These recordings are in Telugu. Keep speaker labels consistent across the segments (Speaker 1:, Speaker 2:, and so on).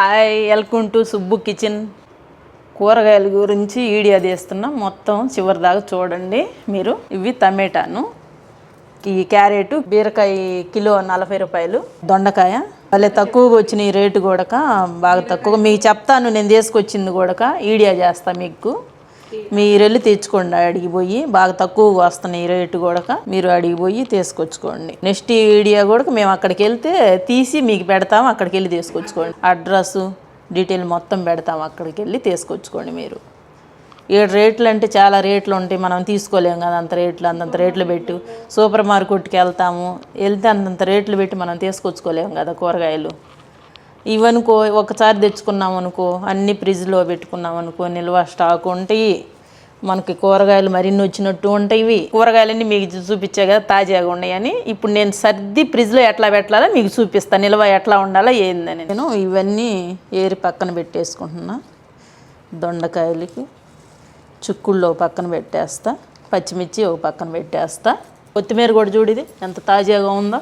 Speaker 1: Hi welcome to Subbu kitchen. కూరగాయల గురించి వీడియో తీస్తున్నాం. మొత్తం చివరి దాకా చూడండి మీరు. ఇవి టమేటాను. ఈ క్యారెట్ బీరకాయ కిలో నలభై రూపాయలు. దొండకాయ. భలే తక్కువగా వచ్చిన ఈ రేటు కూడా బాగా తక్కువ మీకు చెప్తాను నేను తీసుకొచ్చింది కూడా వీడియో చేస్తా మీకు. మీరు వెళ్ళి తెచ్చుకోండి అడిగి పోయి. బాగా తక్కువగా వస్తున్నాయి ఈ రేటు కూడా మీరు అడిగి పోయి తీసుకొచ్చుకోండి. నెక్స్ట్ వీడియో కూడా మేము అక్కడికి వెళ్తే తీసి మీకు పెడతాము అక్కడికి వెళ్ళి తీసుకొచ్చుకోండి. అడ్రస్ డీటెయిల్ మొత్తం పెడతాము అక్కడికి వెళ్ళి తీసుకొచ్చుకోండి మీరు. ఏడు రేట్లు అంటే చాలా రేట్లు ఉంటాయి మనం తీసుకోలేము కదా అంత రేట్లు అంతంత రేట్లు పెట్టి. సూపర్ మార్కెట్కి వెళ్తాము వెళ్తే అంతంత రేట్లు పెట్టి మనం తీసుకొచ్చుకోలేము కదా కూరగాయలు. ఇవనుకో ఒకసారి తెచ్చుకున్నాం అనుకో అన్ని ఫ్రిడ్జ్లో పెట్టుకున్నాం అనుకో నిల్వ స్టాక్ ఉంటాయి. మనకి కూరగాయలు మరిన్ని వచ్చినట్టు ఉంటాయి ఇవి కూరగాయలన్నీ మీకు చూపించే కదా తాజాగా ఉన్నాయని. ఇప్పుడు నేను సర్ది ఫ్రిడ్జ్లో ఎట్లా పెట్టాలో మీకు చూపిస్తాను నిల్వ ఎట్లా ఉండాలో ఏందని నేను. ఇవన్నీ ఏరి పక్కన పెట్టేసుకుంటున్నా. దొండకాయలకి చుక్కుళ్ళు పక్కన పెట్టేస్తా. పచ్చిమిర్చి ఒక పక్కన పెట్టేస్తా. కొత్తిమీర కూడా చూడిది ఎంత తాజాగా ఉందో.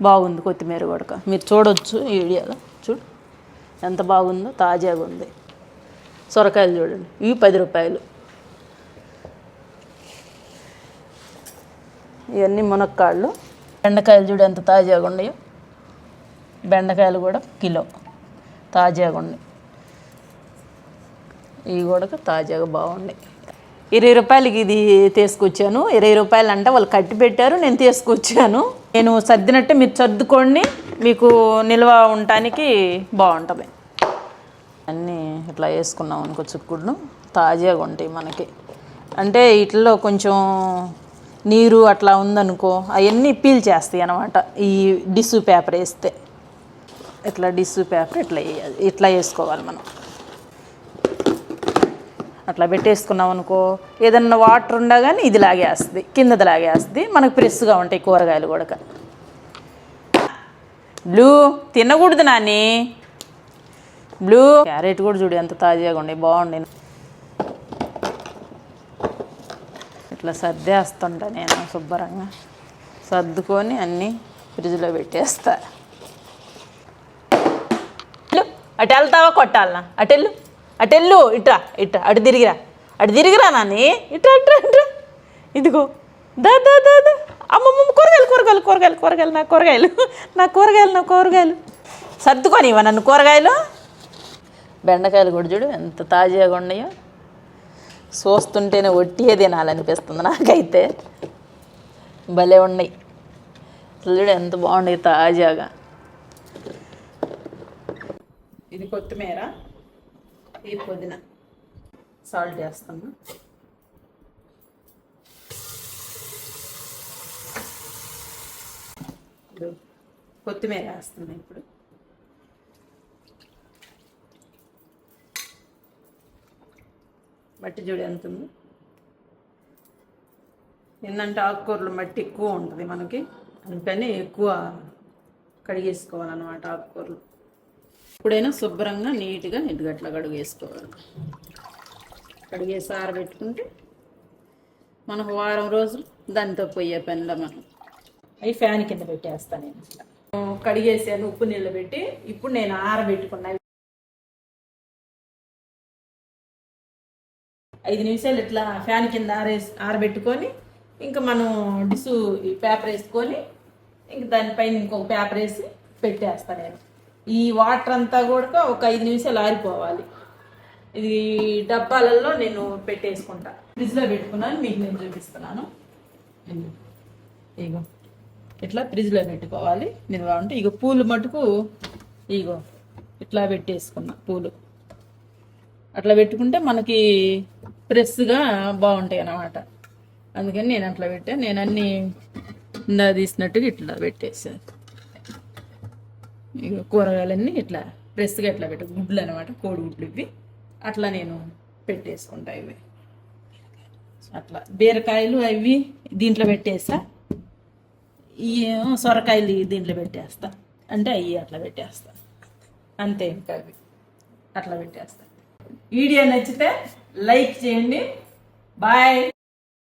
Speaker 1: బాగుంది కొత్తిమీర కూడా మీరు చూడొచ్చు ఈ వీడియోలో. చూడు. ఎంత బాగుందో తాజాగా ఉంది. సొరకాయలు చూడండి. ఇవి పది రూపాయలు. ఇవన్నీ మునక్కాళ్ళు. బెండకాయలు చూడు ఎంత తాజాగా ఉన్నాయో. బెండకాయలు కూడా కిలో. తాజాగా ఉన్నాయి. ఇవి కూడా తాజాగా బాగున్నాయి. ఇరవై రూపాయలకి ఇది తీసుకొచ్చాను. ఇరవై రూపాయలు అంటే వాళ్ళు కట్టి పెట్టారు నేను తీసుకొచ్చాను. నేను సర్దినట్టే మీరు సర్దుకోండి మీకు నిల్వ ఉండటానికి బాగుంటుంది. అన్నీ ఇట్లా వేసుకున్నాం అనుకో చిక్కుడును తాజాగా ఉంటాయి మనకి. అంటే వీటిలో కొంచెం నీరు అట్లా ఉందనుకో అవన్నీ పీల్ చేస్తాయి అన్నమాట. ఈ డిస్సు పేపర్ వేస్తే. ఇట్లా డిస్సు పేపర్ ఇట్లా ఇట్లా వేసుకోవాలి మనం. అట్లా పెట్టేసుకున్నాం అనుకో ఏదన్నా వాటర్ ఉండగానే ఇది లాగేస్తుంది కిందది లాగేస్తుంది మనకు ఫ్రెష్గా ఉంటాయి కూరగాయలు కూడా. బ్లూ తినకూడదు నాని. బ్లూ క్యారెట్ కూడా చూడు ఎంత తాజాగా ఉండే బాగుండే ఇట్లా సర్దేస్తుంటా నేను శుభ్రంగా. సర్దుకొని అన్నీ ఫ్రిడ్జ్లో పెట్టేస్తా. అటు వెళ్తావా కొట్టాలనా? వెళ్ళు అటెల్లు ఇట్రా ఇట్రా అటు తిరిగిరా. అటు తిరిగిరా నాని ఇట్రా ఇట్రా ఇట్రా. ఇదిగో దా దా దా దా. అమ్మమ్మ కూరగాయలు కూరగాయలు కూరగాయలు కూరగాయలు నా కూరగాయలు నా కూరగాయలు నా కూరగాయలు. సర్దుకొని ఇవ్వ నన్ను కూరగాయలు. బెండకాయలు కూడా చూడు ఎంత తాజాగా ఉన్నాయో. చూస్తుంటేనే ఒట్టియే తినాలనిపిస్తుంది నాకైతే. భలే ఉన్నాయి. అసలు చూడు ఎంత బాగున్నాయి తాజాగా. ఇది కొత్తిమీర. ఈ పుదీనా. సాల్ట్ వేస్తాను ఇప్పుడు కొత్తిమీర వేస్తున్నాను ఇప్పుడు. మట్టి చూడు ఎంత ఉంది. ఏంటంటే ఆకుకూరలు మట్టి ఎక్కువ ఉంటుంది మనకి. అందుకని ఎక్కువ కడిగేసుకోవాలన్నమాట ఆకుకూరలు. ఎప్పుడైనా శుభ్రంగా నీట్గా ఎడ్గట్ల కడుగు వేసుకోవాలి. కడిగేసి ఆరబెట్టుకుంటే మనకు వారం రోజులు దాంతో పోయే పనిలో మనం. అవి ఫ్యాన్ కింద పెట్టేస్తాను నేను. కడిగేసాను ఉప్పు నీళ్ళు పెట్టి ఇప్పుడు నేను ఆరబెట్టుకున్నా ఐదు నిమిషాలు ఇట్లా ఫ్యాన్ కింద ఆరేసి ఆరబెట్టుకొని ఇంకా మనం డిసు పేపర్ వేసుకొని ఇంక దానిపైన ఇంకొక పేపర్ వేసి పెట్టేస్తాను నేను. ఈ వాటర్ అంతా కూడా ఒక ఐదు నిమిషాలు ఆరిపోవాలి. ఇది డబ్బాలలో నేను పెట్టేసుకుంటా. ఫ్రిడ్జ్లో పెట్టుకున్నాను మీకు నేను చూపిస్తున్నాను. ఇదిగో. ఇగో ఇట్లా ఫ్రిడ్జ్లో పెట్టుకోవాలి. నిల్వ ఉంటే ఇగో పూలు మటుకు ఇగో ఇట్లా పెట్టేసుకున్నా పూలు. అట్లా పెట్టుకుంటే మనకి ఫ్రెష్గా బాగుంటాయి అన్నమాట. అందుకని నేను అట్లా పెట్టా. నేను అన్ని తీసినట్టుగా ఇట్లా పెట్టేసాను ఇక కూరగాయలన్నీ ఇట్లా ఫ్రెష్గా ఇట్లా పెట్ట గుడ్లు అనమాట కోడిగుడ్లు ఇవి. అట్లా నేను పెట్టేసుకుంటా ఇవి. అట్లా బీరకాయలు అవి దీంట్లో పెట్టేస్తా. ఈ సొరకాయలు దీంట్లో పెట్టేస్తా. అంటే అవి అట్లా పెట్టేస్తా. అంతే ఇంకా అవి. అట్లా పెట్టేస్తా. వీడియో నచ్చితే లైక్ చేయండి. బాయ్.